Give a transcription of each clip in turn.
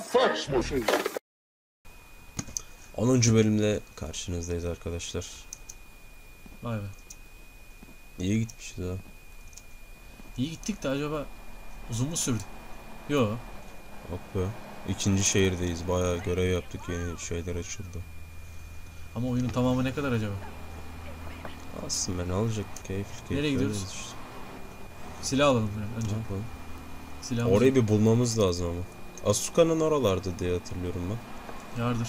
saçma şey. 10. bölümle karşınızdayız arkadaşlar. Vay be. İyi gitmişiz ha. İyi gittik de acaba uzun mu sürdü? Yo. Yok be. İkinci şehirdeyiz. Bayağı görev yaptık. Yeni şeyler açıldı. Ama oyunun tamamı ne kadar acaba? Aslında ne olacak? Keyifli keyifli. Nereye gidiyoruz? işte. Silah alalım yani Ne önce. yapalım? Silahımızı Orayı bir bulmamız lazım ama. Asuka'nın oralarda diye hatırlıyorum ben. yardır.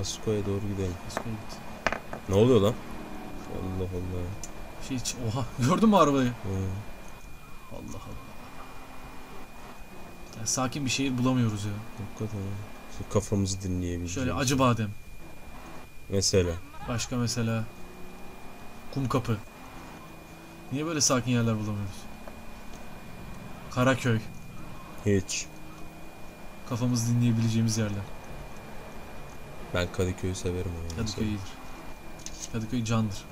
Asuka'ya doğru gidelim. Eskaya git. Ne oluyor lan? Allah Allah. Hiç... Oha gördün mü arabayı? Ha. Allah Allah. Ya, sakin bir şehir bulamıyoruz ya. Hakikaten ha. Şu Kafamızı dinleyebileceğiz. Şöyle acı badem. Mesela. Başka mesela kum kapı. Niye böyle sakin yerler bulamıyoruz? Karaköy. Hiç. Kafamızı dinleyebileceğimiz yerler. Ben Kadıköy'ü severim ama. Kadıköy iyidir. Kadıköy candır.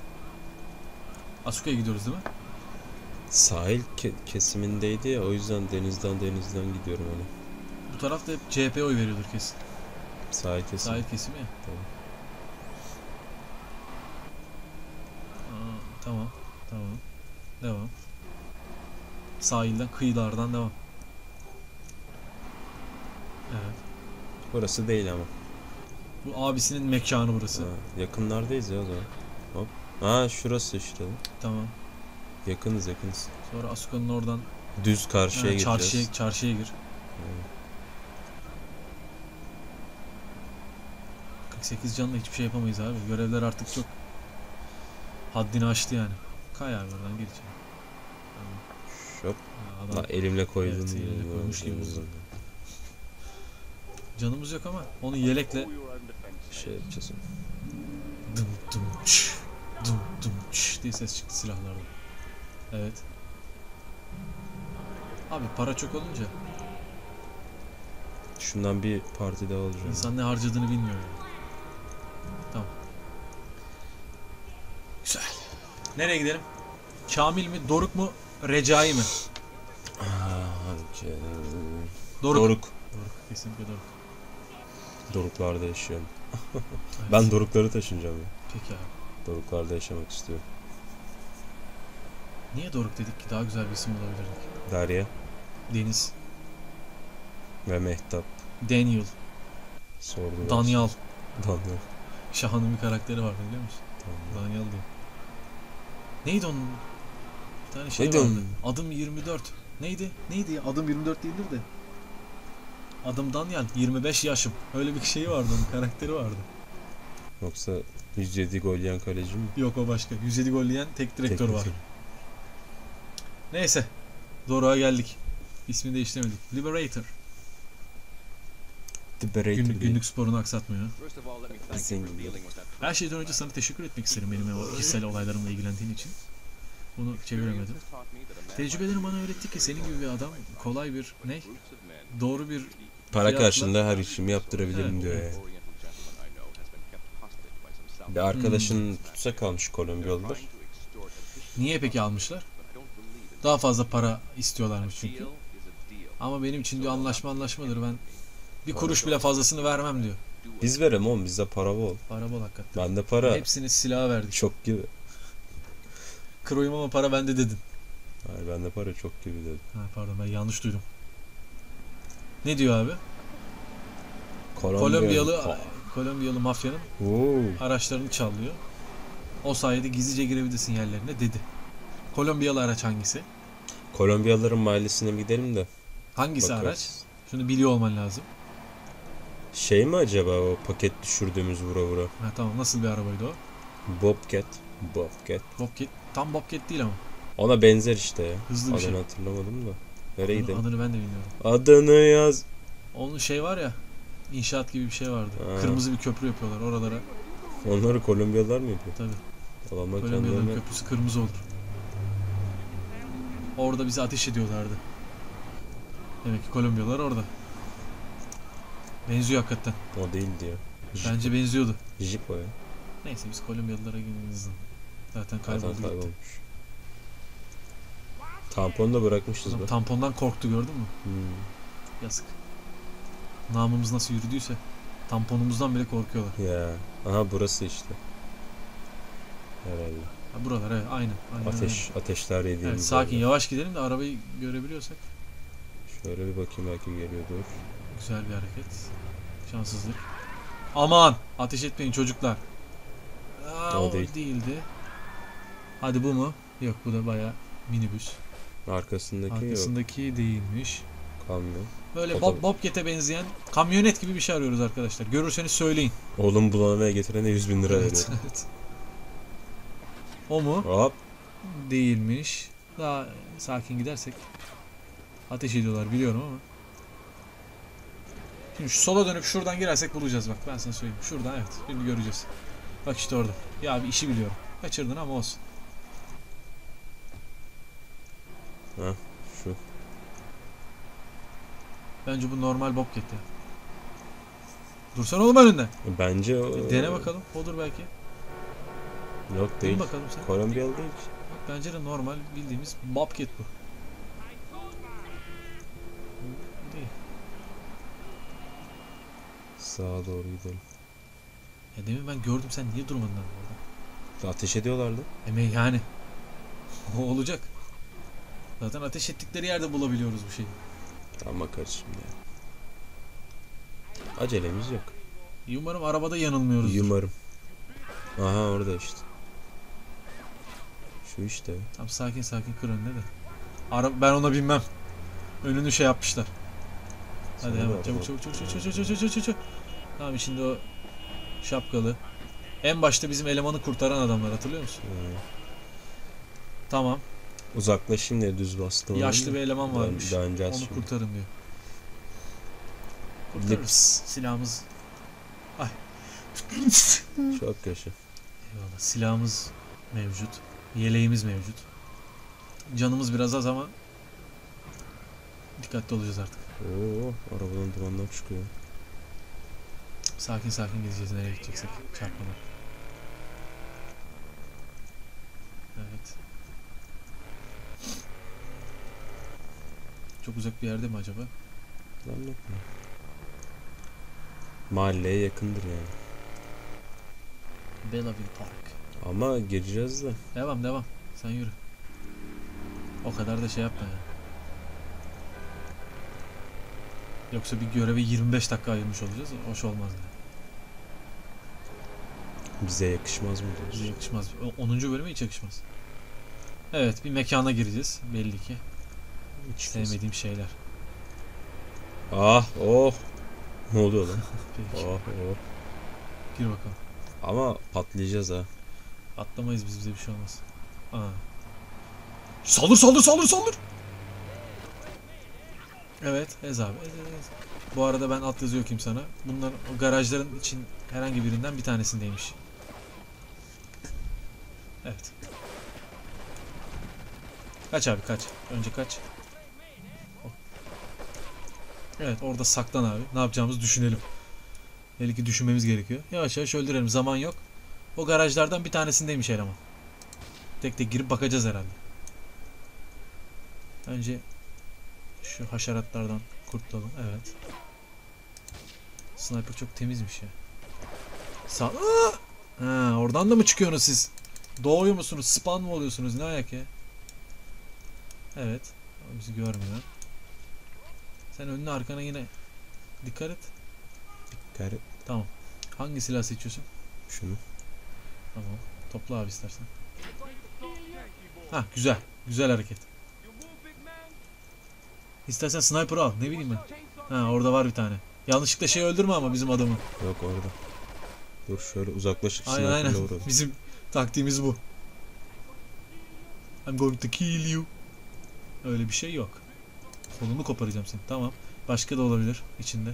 Asuka'ya gidiyoruz değil mi? Sahil ke- kesimindeydi ya o yüzden denizden denizden gidiyorum hani. Bu tarafta hep CHP oy veriyordur kesin. Sahil kesim. Sahil kesimi ya. Tamam. Aa, tamam. Tamam. Devam. Sahilden, kıyılardan devam. Evet. Burası değil ama. Bu abisinin mekanı burası. Ha, yakınlardayız ya o zaman. Hop. Ha şurası işte. Tamam. Yakınız yakınız. Sonra Asuka'nın oradan Düz karşıya ha, gideceğiz. çarşıya, çarşıya gir. 48 canla hiçbir şey yapamayız abi. Görevler artık çok haddini aştı yani. Kay abi oradan gir içeri. Şop. Ha, adam- La elimle koydum. Evet, elimle koymuş gibi. Canımız yok ama onu yelekle Şey yapacağız. dım dım çş, dım dım çş diye ses çıktı silahlardan. Evet. Abi para çok olunca Şundan bir parti daha alacağım. insan ne harcadığını bilmiyor yani. Tamam. Güzel. Nereye gidelim? Kamil mi, Doruk mu, Recai mi? Aa, Doruk. Doruk. Doruk, kesinlikle Doruk. Doruklarda yaşıyorum. Evet. Ben Dorukları taşınacağım ya. Peki abi. Doruklarda yaşamak istiyorum. Niye Doruk dedik ki daha güzel bir isim olabilirdik? Derya Deniz, ve Mehtap Daniel, sordu. Daniel. Daniel. Şahan'ın bir karakteri vardı biliyor musun? Daniel. Daniel diye. Neydi onun? Bir tane şey Neydi vardı. onun? Adım 24. Neydi? Neydi ya? Adım 24 değildir de. Adım Daniel. 25 yaşım. Öyle bir şeyi vardı onun. Karakteri vardı. Yoksa 107 gol yiyen kaleci mi? Yok o başka. 107 gol yiyen tek direktör Tek- var. Neyse. Doruk'a geldik. İsmini değiştiremedik. Liberator. Liberator Günlük, değil. günlük sporunu aksatmıyor. Her şeyden önce sana teşekkür etmek isterim benim o kişisel olaylarımla ilgilendiğin için. Bunu çeviremedim. Tecrübelerim bana öğretti ki senin gibi bir adam kolay bir ne? Doğru bir Para Fiyatla- karşılığında her işimi yaptırabilirim Evet. diyor ya. oriental gentleman I know has been kept hostage by some South Bir arkadaşın tutsa kalmış Kolombiyalılar. trying to extort a niye peki almışlar? Daha fazla para istiyorlarmış çünkü. Ama benim için diyor anlaşma anlaşmadır ben bir kuruş bile fazlasını vermem diyor. Biz verem oğlum bizde para bol. Para bol hakikaten. Bende para Hepsini silaha verdik. çok gibi. Kroyum ama para bende dedin. Hayır bende para çok gibi dedi. Ha, pardon ben yanlış duydum. Ne diyor abi? Kolombiyalı. Kolombiyalı. Kolombiyalı mafyanın Oo. araçlarını çalıyor. O sayede gizlice girebilirsin yerlerine dedi. Kolombiyalı araç hangisi? Kolombiyalıların mahallesine mi gidelim de Hangisi bakarız. araç? Şunu biliyor olman lazım. Şey mi acaba o paket düşürdüğümüz vura vura? Ha, tamam nasıl bir arabaydı o? Bobcat. Bobcat. Bobcat. Tam Bobcat değil ama. Ona benzer işte ya. Hızlı bir Adını şey. hatırlamadım da. Nereye Adını, gidelim? adını ben de bilmiyorum. Adını yaz. Onun şey var ya inşaat gibi bir şey vardı. Ha. Kırmızı bir köprü yapıyorlar oralara. Onları Kolombiyalılar mı yapıyor? Tabii. Adamlar kendilerine... köprüsü kırmızı olur. Orada bizi ateş ediyorlardı. Demek ki Kolombiyalılar orada. Benziyor hakikaten. O değildi ya. Bence benziyordu. Jip o ya. Neyse biz Kolombiyalılara günümüzün. Zaten Zaten kayboldu gitti. kaybolmuş. Tamponu da bırakmışız bak. tampondan korktu gördün mü? Hmm. Yazık. Namımız nasıl yürüdüyse tamponumuzdan bile korkuyorlar. Ya. Aha burası işte. Herhalde. Ha, buralar evet aynen. aynen Ateş, ateşler öyle. yediğimiz Evet, sakin yerler. yavaş gidelim de arabayı görebiliyorsak. Şöyle bir bakayım belki geliyordur. Güzel bir hareket. Şanssızlık. Aman! Ateş etmeyin çocuklar. Aa, O o değil. değildi. Hadi bu mu? Yok bu da baya minibüs. Arkasındaki yok. Arkasındaki değilmiş. Kamyon. Böyle Bob, Bobcat'e benzeyen kamyonet gibi bir şey arıyoruz arkadaşlar. Görürseniz söyleyin. Oğlum bulanmaya getirene 100 bin lira Evet, veriyor. evet. O mu? Hop. Değilmiş. Daha sakin gidersek. Ateş ediyorlar biliyorum ama. Şimdi şu sola dönüp şuradan girersek bulacağız bak ben sana söyleyeyim. Şuradan evet şimdi göreceğiz. Bak işte orada. Ya bir işi biliyorum. Kaçırdın ama olsun. Şu. Bence bu normal Bobcat ya. Dursana oğlum önünde. Bence o... Dene bakalım. Odur belki. Yok Dur değil. bakalım sen. Kolombiyalı değil. Bence de normal bildiğimiz Bobcat bu. Değil. Sağa doğru gidelim. Ya demin ben gördüm sen niye durmadın orada? Ateş ediyorlardı. Eme yani. O olacak. Zaten ateş ettikleri yerde bulabiliyoruz bu şeyi. Tamam bakarız şimdi. Acelemiz yok. Umarım arabada yanılmıyoruz. Umarım. Aha orada işte. Şu işte. Tamam sakin sakin kır önüne de. Ara ben ona binmem. Önünü şey yapmışlar. Hadi Sana hemen çabuk çabuk çabuk çabuk çabuk çabuk çabuk çabuk çabuk. Tamam içinde o şapkalı. En başta bizim elemanı kurtaran adamlar hatırlıyor musun? Ha. Tamam. Uzaklaşayım diye düz bastım. Yaşlı bir eleman varmış. Daha önce Onu şimdi. kurtarın diyor. Kurtarırız. Lips. Silahımız Ay. Çok yaşa. Eyvallah. Silahımız mevcut. Yeleğimiz mevcut. Canımız biraz az ama dikkatli olacağız artık. Oo, arabadan dumanlar çıkıyor. Sakin sakin gideceğiz nereye gideceksek çarpmadan. Evet. Çok uzak bir yerde mi acaba? Zannetmiyorum. Mahalleye yakındır yani. Belleville Park. Ama gireceğiz de. Devam devam. Sen yürü. O kadar da şey yapma ya. Yoksa bir göreve 25 dakika ayırmış olacağız. Hoş olmaz yani. Bize yakışmaz mı Bize diyorsun? yakışmaz. O 10. bölüme hiç yakışmaz. Evet bir mekana gireceğiz belli ki. Hiç Sevmediğim şeyler. Ah oh. Ne oluyor lan? Peki Oh oh. gir bakalım. Ama patlayacağız ha. Atlamayız biz bize bir şey olmaz. Aa. Saldır saldır saldır saldır. Evet Ez abi Ez, Ez, Ez. Bu arada ben alt yazı okuyayım sana. Bunlar o garajların için herhangi birinden bir tanesindeymiş. Evet. Kaç abi kaç. Önce kaç. Evet orada saklan abi. Ne yapacağımızı düşünelim. Belli düşünmemiz gerekiyor. Yavaş yavaş öldürelim. Zaman yok. O garajlardan bir tanesindeymiş eleman. Tek tek girip bakacağız herhalde. Önce şu haşeratlardan kurtulalım. Evet. Sniper çok temizmiş ya. Sağ... Aa! Ha, oradan da mı çıkıyorsunuz siz? Doğuyor musunuz? Spawn mı oluyorsunuz? Ne ayak ya? Evet. Bizi görmüyor. Sen önüne arkana yine dikkat et. Gari Tamam. Hangi silah seçiyorsun? şunu. Tamam. Topla abi istersen. Ha güzel. Güzel hareket. İstersen sniper al. Ne bileyim ben. Ha orada var bir tane. Yanlışlıkla şey öldürme ama bizim adamı. Yok orada. Dur şöyle uzaklaşıp Aynen aynen. vuralım. Bizim taktiğimiz bu. I'm going to kill you. Öyle bir şey yok. Kolunu koparacağım seni. Tamam. Başka da olabilir içinde.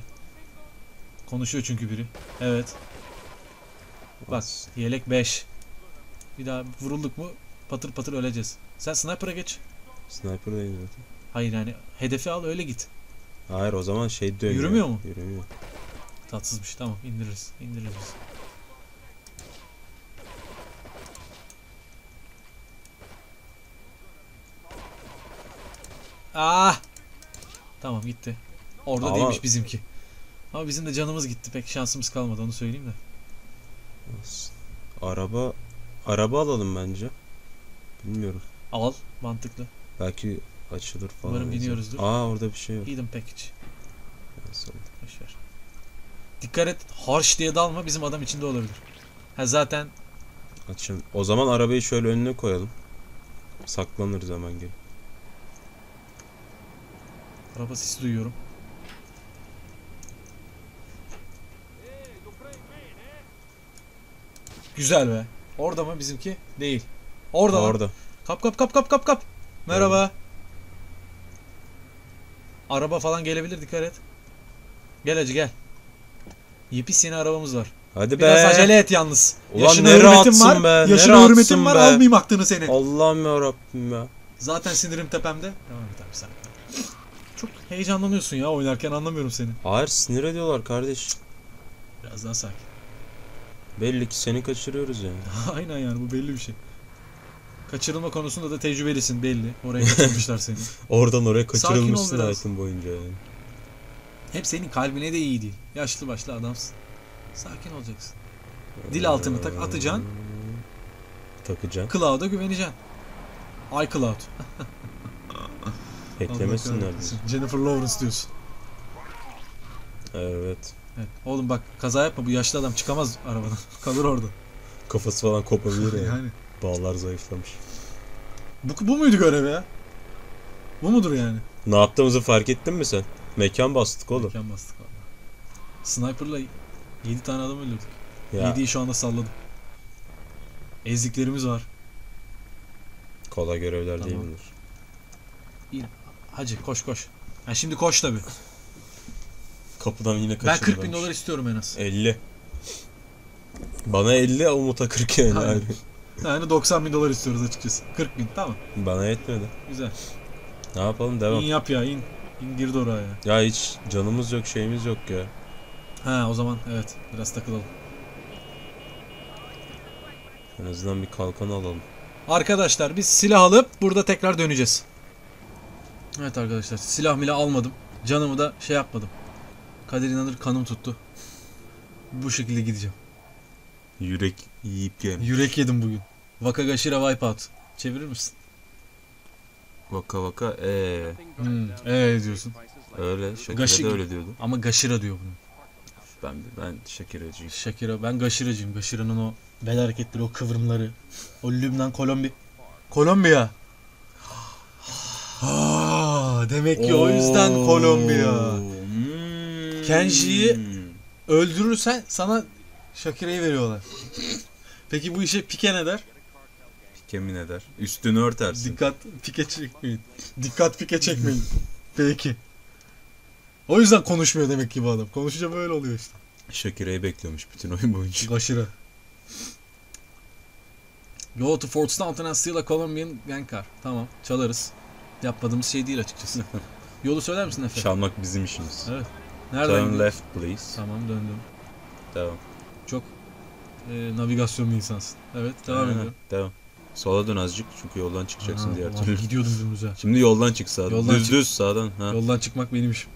Konuşuyor çünkü biri. Evet. Bak Bas. yelek 5. Bir daha vurulduk mu patır patır öleceğiz. Sen sniper'a geç. Sniper değil zaten. Hayır yani hedefi al öyle git. Hayır o zaman şey dönüyor. Yürümüyor mu? Yürümüyor. Tatsızmış tamam indiririz. İndiririz biz. Ah! Tamam gitti. Orada Ama- değilmiş bizimki. Ama bizim de canımız gitti. Pek şansımız kalmadı onu söyleyeyim de. Araba araba alalım bence. Bilmiyorum. Al. Mantıklı. Belki açılır falan. Umarım biniyoruzdur. Aa orada bir şey yok. Hidden package. Boşver. Dikkat et. Harsh diye dalma. Bizim adam içinde olabilir. Ha zaten Açın. O zaman arabayı şöyle önüne koyalım. Saklanırız hemen gel. Araba sesi duyuyorum. Güzel be. Orada mı bizimki? Değil. Orada lan. Orada. Kap kap kap kap kap kap. Merhaba. Araba falan gelebilir dikkat et. Gel hacı gel. Yepis yeni arabamız var. Hadi Biraz be. acele et yalnız. Ulan Yaşına ne hürmetim var. be, Yaşına hürmetim var. be. Almayayım aklını seni. Allah'ım ya Rabbim ya. Zaten sinirim tepemde. Tamam tamam sen. Çok heyecanlanıyorsun ya oynarken anlamıyorum seni. Hayır sinir ediyorlar kardeş. Biraz daha sakin. Belli ki seni kaçırıyoruz yani. Aynen yani bu belli bir şey. Kaçırılma konusunda da tecrübelisin belli. Oraya kaçırmışlar seni. Oradan oraya kaçırılmışsın hayatın boyunca yani. Hep senin kalbine de iyi değil. Yaşlı başlı adamsın. Sakin olacaksın. Dil altını tak atacaksın. Takacaksın. Cloud'a güveneceksin. iCloud. Eklemesinler bizi. Jennifer Lawrence diyorsun. Evet. Evet. Oğlum bak kaza yapma bu yaşlı adam çıkamaz arabadan. Kalır orada. Kafası falan kopabilir yani. yani. Bağlar zayıflamış. Bu, bu muydu görev ya? Bu mudur yani? Ne yaptığımızı fark ettin mi sen? Mekan bastık oğlum. Mekan bastık valla. Sniper'la 7 tane adam öldürdük. Ya 7'yi şu anda salladım. Ezdiklerimiz var. kolay görevler değil Tamam. bunlar. Hacı koş koş. Ha şimdi koş tabi. Kapıdan yine Ben kaçırdı. 40 bin dolar istiyorum en az. 50. Bana 50 Umut'a 40 yani. Aynen. Yani 90 bin dolar istiyoruz açıkçası. 40 bin tamam. Bana yetmedi. Güzel. Ne yapalım devam. İn yap ya in. İn girdi oraya. Ya hiç canımız yok şeyimiz yok ya. Ha o zaman evet biraz takılalım. En azından bir kalkan alalım. Arkadaşlar biz silah alıp burada tekrar döneceğiz. Evet arkadaşlar silah mila almadım. Canımı da şey yapmadım. Kader inanır kanım tuttu. Bu şekilde gideceğim. Yürek yiyip yem. Yürek yedim bugün. Wakagashira Wipeout. Çevirir misin? Vaka vaka ee. Hmm, ee diyorsun. Öyle. Şakir'e Gaşı- de öyle diyordu. Ama Gashira diyor bunu. Ben ben Şakir'eciyim. Shakira. Ben Gashira'cıyım. Gashira'nın o bel hareketleri, o kıvrımları. O Lübnan, Kolombiya. Kolombiya. Demek ki o yüzden Kolombiya. Hmm. Kenji'yi- Öldürürsen sana Shakira'yı veriyorlar. Peki bu işe pike ne der? Kemin eder. Üstünü örtersin. Dikkat pike çekmeyin. Dikkat pike çekmeyin. Peki. O yüzden konuşmuyor demek ki bu adam. Konuşunca böyle oluyor işte. Şakire'yi bekliyormuş bütün oyun boyunca. Gaşira. Go to Fort Stanton and steal a Colombian gang car. Tamam çalarız. Yapmadığımız şey değil açıkçası. Yolu söyler misin Efe? Çalmak bizim işimiz. Evet. Nereden Turn left please. Tamam döndüm. Devam. Çok e, navigasyon bir insansın. Evet devam Aynen, ediyorum. Devam. Sola dön azıcık çünkü yoldan çıkacaksın Ha, diğer ulan türlü. Gidiyordum dümdüze. Şimdi yoldan çık sağdan. Yoldan düz çık. düz sağdan. Ha. Yoldan çıkmak benim işim.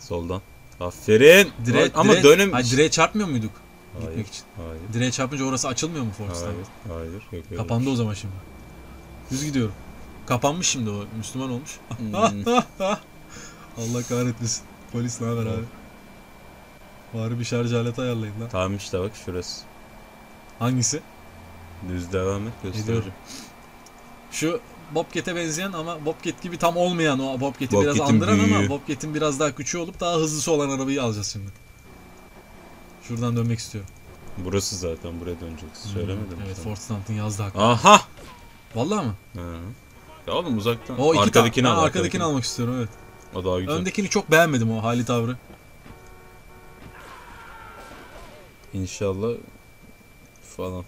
Soldan. Aferin. Dire, Ama dire- dönem... Hayır, direğe çarpmıyor muyduk Hayır. gitmek için? Hayır. Direğe çarpınca orası açılmıyor mu Fort Stanton? Hayır. Hayır. Yok öyle. Kapandı o zaman şimdi. Düz gidiyorum. Kapanmış şimdi o. Müslüman olmuş. Hmm. Allah kahretmesin. Polis ne haber abi? Bari bir şarj aleti ayarlayın lan. tamam işte bak şurası. Hangisi? Düz devam et göstereceğim. Şu Bobcat'e benzeyen ama Bobcat gibi tam olmayan o Bobcat'i biraz andıran ama büyüğü. Bobcat'in biraz daha küçüğü olup daha hızlısı olan arabayı alacağız şimdi. Şuradan dönmek istiyorum. Burası zaten buraya döneceksin. Söylemedim Hmm, Evet. Ford Stanton yazdı haklı. Aha. Vallahi mı? Ha. Ya oğlum uzaktan. O iki arkadakini al. Ben arkadakini almak istiyorum evet. O daha güzel. Öndekini çok beğenmedim o hali tavrı. İnşallah falan.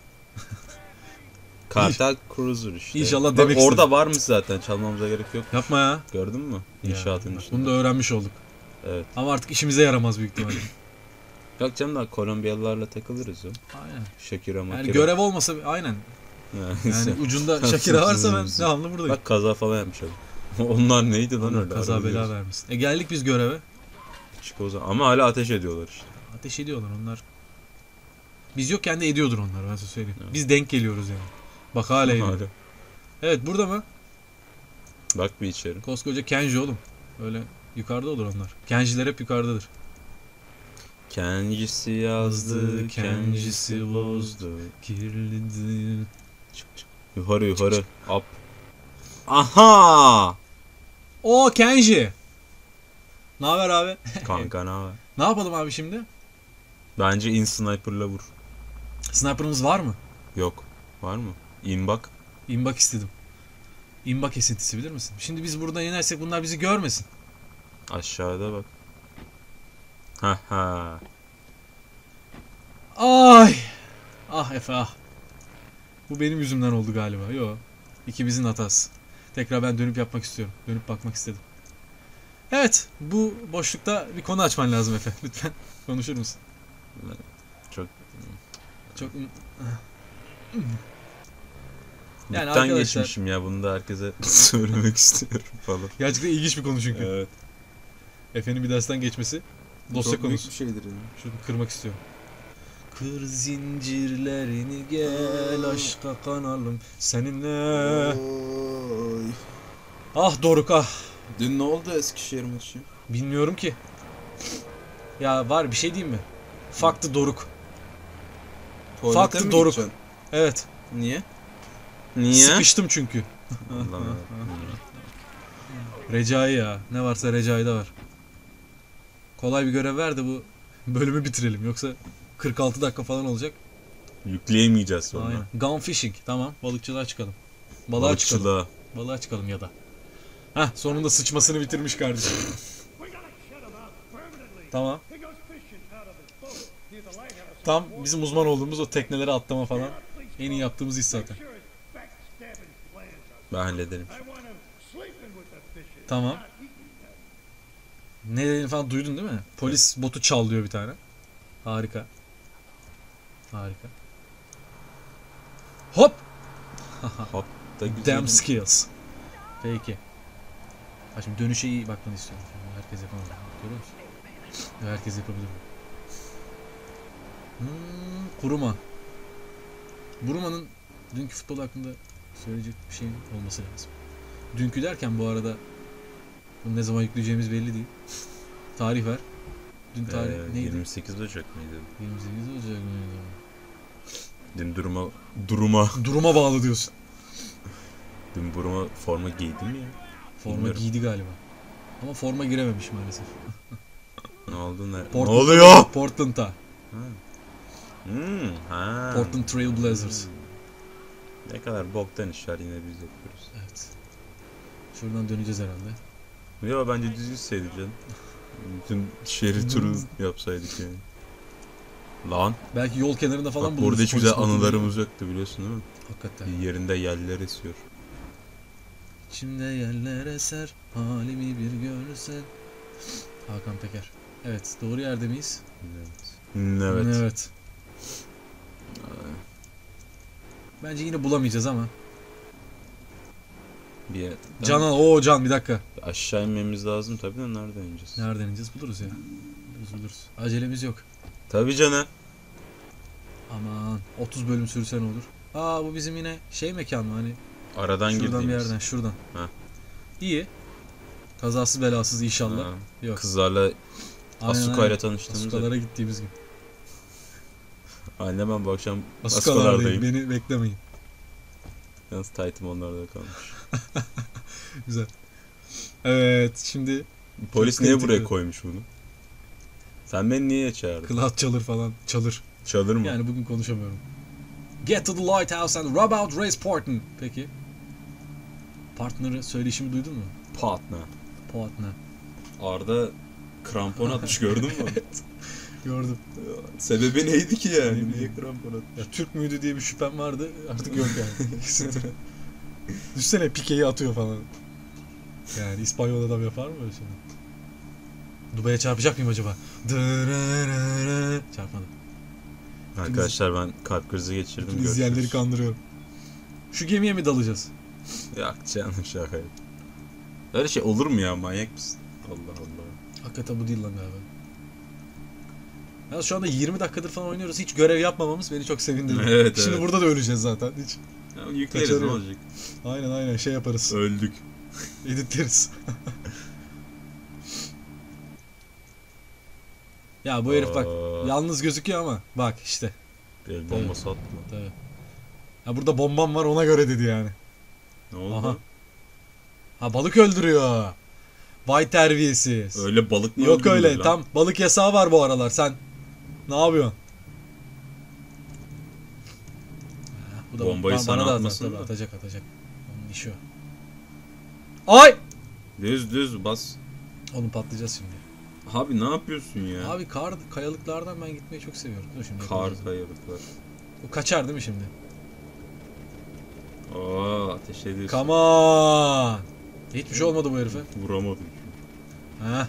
Kartal Cruiser işte. İnşallah Bak demek orada varmış zaten çalmamıza gerek yok. Yapma ya. Gördün mü? Ya, İnşaatın bak içinde. Bunu da öğrenmiş olduk. Evet. Ama artık işimize yaramaz büyük ihtimalle. Yok canım da Kolombiyalılarla takılırız ya. aynen. Shakira makira. Yani görev olmasa aynen. Yani ucunda Shakira varsa ben devamlı buradayım. Bak kaza falan yapmış adam. Onlar neydi lan öyle? Kaza bela vermesin. E geldik biz göreve. çık o zaman. Ama hala ateş ediyorlar işte. Ateş ediyorlar onlar. Biz yokken de ediyordur onlar ben size söyleyeyim. Evet. Biz denk geliyoruz yani. Bak hala ediyor. Hala. Evet burada mı? Bak bir içeri. Koskoca Kenji oğlum. Öyle yukarıda olur onlar. Kenjiler hep yukarıdadır. Kendisi yazdı, kendisi bozdu. Kirli Yukarı yukarı. Up. Aha! O Kenji. Ne haber abi? Kanka ne haber? Ne yapalım abi şimdi? Bence in sniper'la vur. Sniper'ımız var mı? Yok. Var mı? İn bak. İmbak istedim. İmbak esintisi bilir misin? Şimdi biz buradan inersek bunlar bizi görmesin. Aşağıda bak. Ha ha. Ay. Ah Efe ah. Bu benim yüzümden oldu galiba. Yo. İkimizin hatası. Tekrar ben dönüp yapmak istiyorum. Dönüp bakmak istedim. Evet. Bu boşlukta bir konu açman lazım Efe. Lütfen konuşur musun? Çok Çok yani Yani arkadaşlar- geçmişim ya bunu da herkese söylemek istiyorum falan. gerçekten ilginç bir konu çünkü. Evet. Efe'nin bir dersten geçmesi dosya konusu. şeydir yani. Şunu kırmak istiyorum. Kır zincirlerini gel aşka kanalım seninle. Ah Doruk ah. Dün ne oldu Eskişehir maçı? Bilmiyorum ki. Ya var bir şey diyeyim mi? Faktı Doruk. Tuvalete Faktı mi Doruk. gideceksin? Evet. Niye? Niye? Sıkıştım çünkü. Allah Allah. Recai ya. Ne varsa Recai'de var. Kolay bir görev ver de bu bölümü bitirelim. Yoksa 46 dakika falan olacak. Yükleyemeyeceğiz sonra. Aynen. Gun fishing. Tamam. Balıkçılığa çıkalım. Balığa çıkalım. Balıkçılığa. Balığa çıkalım ya da. Heh sonunda sıçmasını bitirmiş kardeşim. tamam. Tam bizim uzman olduğumuz o teknelere atlama falan. En iyi yaptığımız iş zaten. Ben hallederim. Tamam. Ne dediğini falan duydun değil mi? Polis botu çallıyor bir tane. Harika. Harika. Hop! Hop da güzel. Damn skills. Peki. Ha şimdi dönüşe iyi bakmanı istiyorum. Herkes yapamaz. Görüyor musun? Herkes yapabilir. Hmm, Kuruma. Buruma'nın dünkü futbol hakkında söyleyecek bir şeyin olması lazım. Dünkü derken bu arada bunu ne zaman yükleyeceğimiz belli değil. Tarih ver. Dün tarih Ee, neydi? 28 Ocak mıydı? 28 Ocak mıydı? Dün duruma duruma Duruma bağlı diyorsun. dün buruma forma giydim ya. Forma Bilmiyorum. giydi galiba. Ama forma girememiş maalesef. Ne oldu ne? Portland- Ne oluyor? Portland'da. Hmm, ha. Portland Trail Blazers. Ne kadar boktan işler yine biz yapıyoruz. Evet. Şuradan döneceğiz herhalde. Ya bence düz gitseydik canım. Bütün şehri turu yapsaydık yani. Lan. Belki yol kenarında falan Bak buluruz. orada hiç güzel anılarımız yoktu biliyorsun değil mi? Hakikaten. Yerinde yeller esiyor. İçimde yerler eser, halimi bir görsen. Hakan Peker. Evet, doğru yerde miyiz? Evet. Evet. Evet. Bence yine bulamayacağız ama. Bir Can o Can bir dakika. aşağı inmemiz lazım tabii de nereden ineceğiz? Nereden ineceğiz? Buluruz ya. Buluruz buluruz. Acelemiz yok. Tabii canım. Aman 30 bölüm sürse ne olur? Aa bu bizim yine şey mekan mı hani Aradan şuradan bir yerden şuradan. Ha. İyi. Kazasız belasız inşallah. Ha, Yok. Kızlarla Asuka'yla tanıştığımız yer. Asukalara gittiğimiz gibi. Annem ben bu akşam Asukalardayım. Asukalardayım. Beni beklemeyin. Yalnız taytım onlarda kalmış. Güzel. Evet şimdi Polis niye buraya koymuş bunu? Sen beni niye çağırdın? Cloud çalır falan. Çalır. Çalır mı? Yani bugün konuşamıyorum. Get to the lighthouse and rob out Race Portman. Peki. Partner'ı söyleyişimi duydun mu? Partner. Partner. Arda krampon atmış gördün mü? Gördüm. Sebebi neydi ki yani? Niye krampon atmış? Ya Türk müydü diye bir şüphem vardı. Artık yok yani. Düşsene pikeyi atıyor falan. Yani İspanyol adam yapar mı öyle şey? Dubai'ye çarpacak mıyım acaba? Çarpmadım. Arkadaşlar ben kalp krizi geçirdim. Bütün izleyenleri kandırıyorum. Şu gemiye mi dalacağız? Yok canım şaka. Öyle şey olur mu ya manyak mısın? Allah Allah. Hakikaten bu değil lan galiba. Ya şu anda 20 dakikadır falan oynuyoruz. Hiç görev yapmamamız beni çok sevindirdi. Evet, Şimdi evet. burada da öleceğiz zaten. Hiç. Ya, yükleriz ne Kaçarıyor. olacak? Aynen aynen şey yaparız. Öldük. Editleriz. ya bu herif bak Aa, yalnız gözüküyor ama bak işte. El bombası attı. lan. Tabii. Ya burada bombam var ona göre dedi yani. Ne oldu? Aha. Ha balık öldürüyor. Vay terbiyesiz. Öyle balık mı Yok öyle. lan? Tam balık yasağı var bu aralar. Sen ne yapıyorsun? Ha, Bu da Bombayı ba- sana bana da atmasın atar, da. atacak atacak. Onun işi o. Ay! Düz düz bas. Oğlum patlayacağız şimdi. Abi ne yapıyorsun ya? Abi kar kayalıklardan ben gitmeyi çok seviyorum. Dur şimdi. Kar kayalıklar. Bu kaçar değil mi şimdi? Aa ateş ediyorsun. Come on! Hiçbir şey olmadı bu herife. Vuramadım. Heh.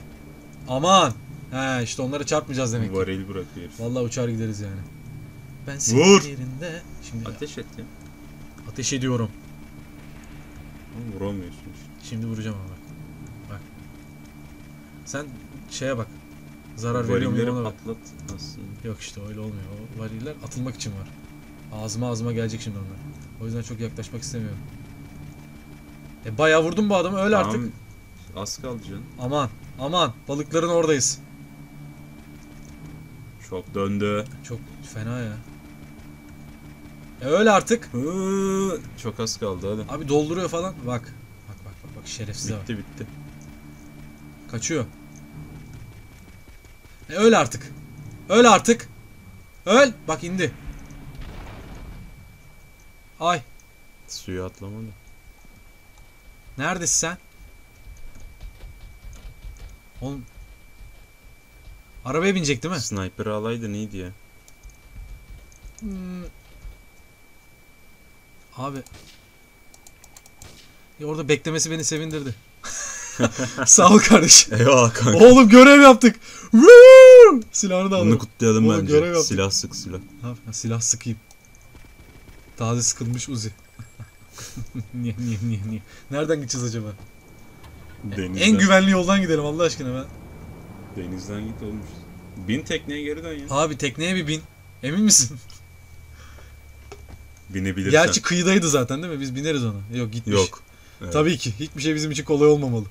Aman! He işte onlara çarpmayacağız demek ki. Varil bırakıyor. Vallahi uçar gideriz yani. Ben senin Vur! yerinde şimdi Ateş et ya. ateş ediyorum. Ama Vuramıyorsun işte. Şimdi vuracağım ama bak. Bak. Sen şeye bak. Zarar veriyor Varilleri muyum ona bak. patlat aslında. Yok işte öyle olmuyor. O variller atılmak için var. Ağzıma ağzıma gelecek şimdi onlar. O yüzden çok yaklaşmak istemiyorum. E bayağı vurdum bu adamı öyle artık. Tamam, Az kaldı canım. Aman aman balıkların oradayız. Çok döndü. Çok fena ya. E öyle artık. Hı, Çok az kaldı hadi. Abi dolduruyor falan. Bak. Bak bak bak bak şerefsize bak. Bitti bitti. Kaçıyor. E öl artık. Öl artık. Öl. Bak indi. Ay. Suya atlamadı. Neredesin sen? Oğlum. Arabaya binecek değil mi? Sniper alaydı neydi ya? Hmm. Abi. Ya orada beklemesi beni sevindirdi. Sağ ol kardeşim. Eyvallah kanka. Oğlum görev yaptık. Woo! Silahını da aldım. Bunu kutlayalım Oğlum, bence. Silah sık silah. Yapayım? Silah sıkayım. Taze sıkılmış Uzi. niye niye niye niye? Nereden gideceğiz acaba? Denizden, En güvenli yoldan gidelim Allah aşkına ben. Denizden git olmuş. Bin tekneye geri dön ya. Abi tekneye bir bin. Emin misin? Binebilirsen. Gerçi kıyıdaydı zaten değil mi? Biz bineriz ona. Yok gitmiş. Yok. Evet. Tabii ki. Hiçbir şey bizim için kolay olmamalı.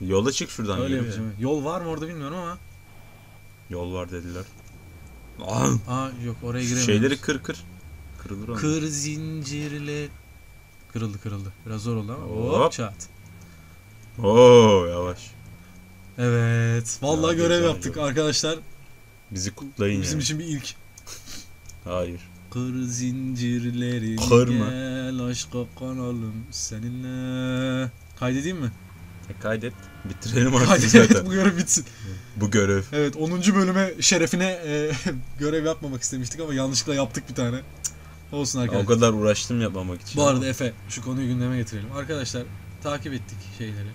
Yola çık şuradan. Öyle yapacağım. Yol var mı orada bilmiyorum ama. Yol var dediler. Aa, Aa yok oraya giremiyoruz. şeyleri kır kır. Kırılır onlar. Kır zincirle. Kırıldı kırıldı. Biraz zor oldu ama. Hop, Hop. çat. Oo yavaş. Evet. Vallahi Ya, görev yaptık arkadaşlar. Bizi kutlayın Bizim yani. için bir ilk. Hayır. Kır zincirleri Kır mı? gel aşka kanalım seninle. Kaydedeyim mi? E, kaydet. Bitirelim artık Kaydet zaten. bu görev bitsin. Bu görev. Evet 10. bölüme şerefine e, görev yapmamak istemiştik ama yanlışlıkla yaptık bir tane. Olsun O arkadaşlar. kadar uğraştım yapmamak için. Bu arada Efe şu konuyu gündeme getirelim. Arkadaşlar takip ettik şeyleri.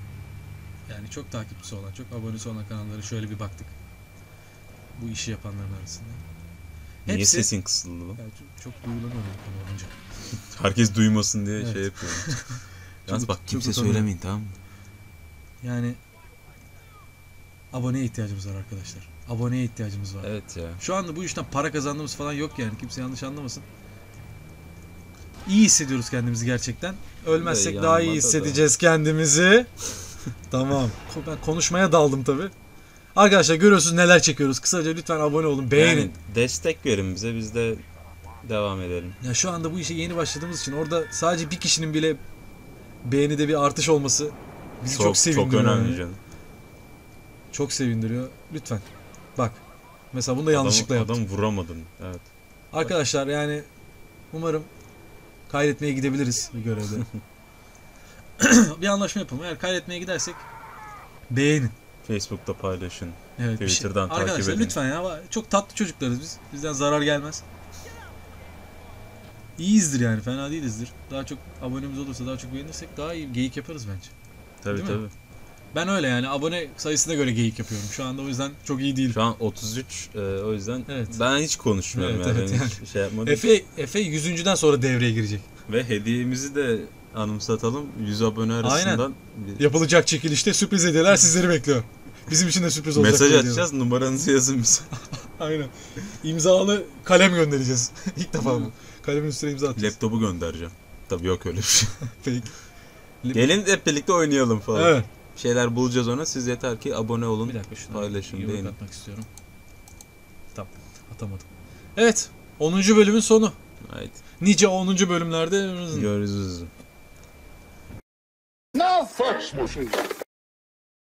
Yani çok takipçisi olan, çok abonesi olan kanalları şöyle bir baktık. Bu işi yapanların arasında. Niye Hepsi- sesin kısıldı lan? Yani çok, çok duyulan oluyor bu konu olunca. Herkes duymasın diye Evet. şey yapıyorum. Yalnız bak kimse utanıyorum. söylemeyin tamam mı? Yani aboneye ihtiyacımız var arkadaşlar. Aboneye ihtiyacımız var. Evet ya. Şu anda bu işten para kazandığımız falan yok yani. Kimse yanlış anlamasın. İyi hissediyoruz kendimizi gerçekten. Ölmezsek daha iyi yanmada da. hissedeceğiz kendimizi. tamam. Ben konuşmaya daldım tabi. Arkadaşlar görüyorsunuz neler çekiyoruz. Kısaca lütfen abone olun, beğenin. Yani destek verin bize biz de devam edelim. Ya şu anda bu işe yeni başladığımız için orada sadece bir kişinin bile beğenide bir artış olması bizi çok, çok, sevindiriyor. çok önemli yani. canım. Çok sevindiriyor. Lütfen. Bak. Mesela bunu da yanlışlıkla yaptım. Adam vuramadım. Evet. Arkadaşlar yani umarım kaydetmeye gidebiliriz bu görevde. bir anlaşma yapalım. Eğer kaydetmeye gidersek beğenin. Facebook'ta paylaşın. Evet, şey- Twitter'dan takip Arkadaşlar edin. lütfen ya çok tatlı çocuklarız biz. Bizden zarar gelmez. İyiyizdir yani fena değilizdir. Daha çok abonemiz olursa daha çok beğenirsek daha iyi geyik yaparız bence. Tabii Değil mi? tabii. Ben öyle yani abone sayısına göre geyik yapıyorum. Şu anda o yüzden çok iyi değil. Şu an 33 e, o yüzden Evet. ben hiç konuşmuyorum Evet, yani. evet, Ben yani. hiç şey yapmadım. Efe, Efe 100.den sonra devreye girecek. Ve hediyemizi de anımsatalım. 100 abone arasından bir Yapılacak çekilişte sürpriz hediyeler sizleri bekliyor. Bizim için de sürpriz olacak. mesaj atacağız. Numaranızı yazın bize. Aynen. İmzalı kalem göndereceğiz. İlk defa bu. Kalemin üstüne imza atacağız. Laptopu göndereceğim. Tabii yok öyle bir şey. Peki. Gelin hep birlikte oynayalım falan. Evet. Bir şeyler bulacağız ona. Siz yeter ki abone olun. Bir dakika şunu Paylaşın, yumruk beğenin. atmak istiyorum. Tamam. Atamadım. Evet. 10. bölümün sonu. Haydi. Nice 10. bölümlerde Görüşürüz. Now, folks,